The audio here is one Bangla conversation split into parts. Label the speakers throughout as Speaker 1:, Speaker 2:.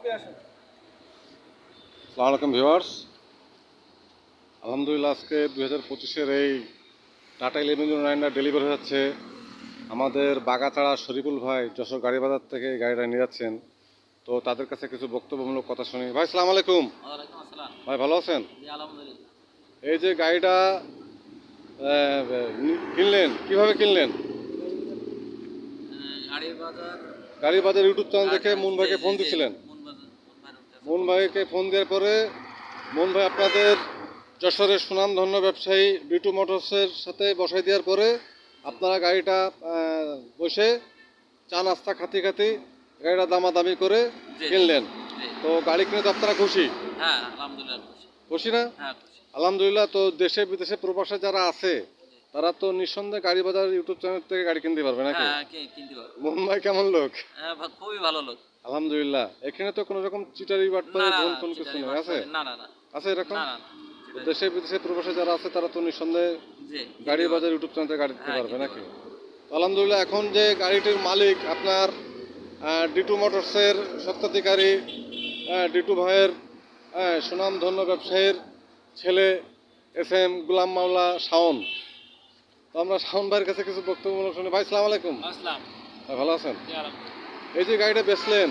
Speaker 1: সালাম আলাইকুম ভিউয়ার্স। আলহামদুলিল্লাহ আজকে দুই হাজার পঁচিশের এই টাটা ইলেভেন নাইনটা ডেলিভারি হয়ে যাচ্ছে। আমাদের বাগাচাড়া শরীফুল ভাই যশোর গাড়ি বাজার থেকে এই গাড়িটা নিয়ে যাচ্ছেন। তো তাদের কাছে কিছু বক্তব্যমূলক কথা শুনি। ভাই সালাম আলাইকুম। ভাই ভালো আছেন? এই যে গাড়িটা কিনলেন? কীভাবে কিনলেন? গাড়ি বাজার ইউটিউব চ্যানেল দেখে মুন ভাইকে ফোন দিছিলেন। মুন ভাইকে ফোন দেওয়ার পরে মুন ভাই আপনাদের যশোরের সুনামধন্য ব্যবসায়ী বিটু মোটরসের সাথে বসাই দেওয়ার পরে আপনারা গাড়িটা বসে চা নাস্তা খাতি খাতি গাড়িটা দামাদামি করে কিনলেন। তো গাড়ি কিনে তো আপনারা খুশি?
Speaker 2: হ্যাঁ আলহামদুলিল্লাহ খুশি।
Speaker 1: না?
Speaker 2: হ্যাঁ
Speaker 1: আলহামদুলিল্লাহ তো দেশে বিদেশে প্রবাসে যারা আছে তারা তো নিঃসন্দেহে গাড়ি বাজার ইউটিউব চ্যানেল থেকে গাড়ি কিনতে পারবে নাকি?
Speaker 2: হ্যাঁ কিনতে পারব।
Speaker 1: মুম্বাই কেমন লোক?
Speaker 2: হ্যাঁ খুবই ভালো লোক।
Speaker 1: আলহামদুলিল্লাহ। এখানে তো কোনো রকম চিটারি বাটপারি ফোন কিছু নেই আছে?
Speaker 2: না না না।
Speaker 1: আছে এরকম?
Speaker 2: না না
Speaker 1: দেশে বিদেশে প্রবাসে যারা আছে তারা তো নিঃসন্দেহে
Speaker 2: জি
Speaker 1: গাড়ি বাজার ইউটিউব চ্যানেলে গাড়ি দিতে
Speaker 2: হ্যাঁ,
Speaker 1: পারবে নাকি? আলহামদুলিল্লাহ এখন যে গাড়িটির মালিক আপনার ডিটু মোটরসের সত্যাধিকারী ডিটু ভাইয়ের সুনামধন্য ব্যবসায়ীর ছেলে এস এম গুলাম মাওলা শাওন। তো আমরা শাওন ভাইয়ের কাছে কিছু বক্তব্য শুনি। ভাই সালাম আলাইকুম।
Speaker 2: আসসালাম।
Speaker 1: ভালো আছেন? এই যে গাড়িটা বেচলেন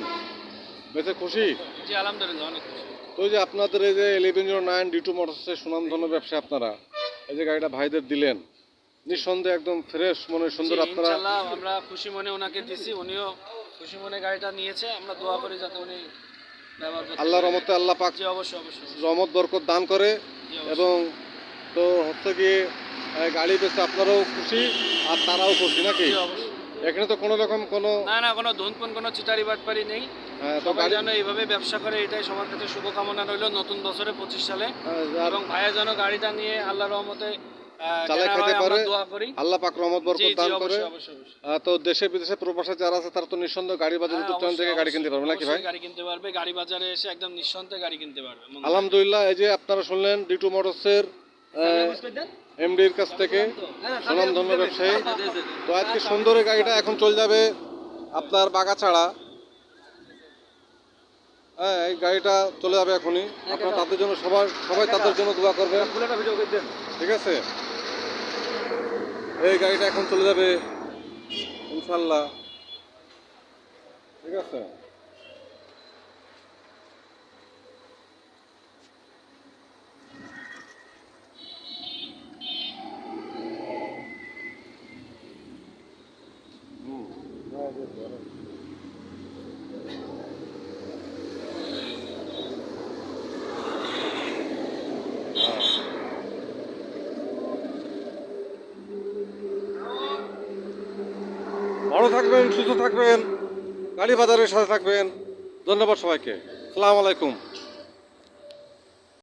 Speaker 1: বেচে খুশি?
Speaker 2: জি আলহামদুলিল্লাহ অনেক খুশি।
Speaker 1: তো যে আপনাদের এই যে eleven zero nine D two মোটরসের সুনামধন্য ব্যবসা আপনারা এই যে গাড়িটা ভাইদের দিলেন নিঃসন্দেহে একদম ফ্রেশ মনে সুন্দর আপনারা
Speaker 3: আমরা খুশি মনে ওনাকে দিছি উনিও খুশি মনে গাড়িটা নিয়েছে আমরা দোয়া করি যাতে উনি ব্যবহার করতে
Speaker 1: আল্লাহ রহমতে আল্লাহ পাক
Speaker 3: জি অবশ্যই অবশ্যই অবশ্যই।
Speaker 1: রহমত বরকত দান করে এবং তো হচ্ছে গিয়ে গাড়ি বেচে আপনারাও খুশি আর তারাও খুশি নাকি?
Speaker 3: অবশ্যই।
Speaker 1: এখানে তো কোনো রকম কোনো
Speaker 3: না না কোনো ধুনপুন কোনো চিটারি বাটপারি নেই।
Speaker 1: হ্যাঁ, তো
Speaker 3: সবাই যেন এইভাবে ব্যবসা করে এটাই সবার কাছে শুভকামনা রইল নতুন বছরে পঁচিশ সালে।
Speaker 1: হ্যাঁ,
Speaker 3: এবং ভাইয়া যেন গাড়িটা নিয়ে আল্লাহ রহমতে
Speaker 1: চালাই খেতে পারে। আল্লাহ পাক রহমত বরকত দান করে।
Speaker 3: অবশ্যই অবশ্যই। অবশ্যই।
Speaker 1: আহ, তো দেশে বিদেশে প্রবাসে যারা আছে তারা তো নিঃসন্দেহে গাড়ি বাজার
Speaker 3: হ্যাঁ,
Speaker 1: ইউটিউব চ্যানেল থেকে গাড়ি কিনতে পারবে নাকি ভাই?
Speaker 3: গাড়ি কিনতে পারবে। গাড়ি বাজারে এসে একদম নিঃসন্দেহে গাড়ি কিনতে পারবে।
Speaker 1: আলহামদুলিল্লাহ এই যে আপনারা শুনলেন ডিটু মোটরসের এমডির কাছ থেকে সুনামধন্য ব্যবসায়ী। তো আজকে সুন্দর এই গাড়িটা এখন চলে যাবে আপনার বাগাছাড়া। হ্যাঁ এই গাড়িটা চলে যাবে এখনই। আপনার তাদের জন্য সবার, সবাই তাদের জন্য দোয়া করবে। ঠিক আছে? এই গাড়িটা এখন চলে যাবে, ইনশাল্লাহ। ঠিক আছে? ভালো। থাকবেন সুস্থ থাকবেন কালীবাজারের বাজারের সাথে থাকবেন ধন্যবাদ সবাইকে সালাম আলাইকুম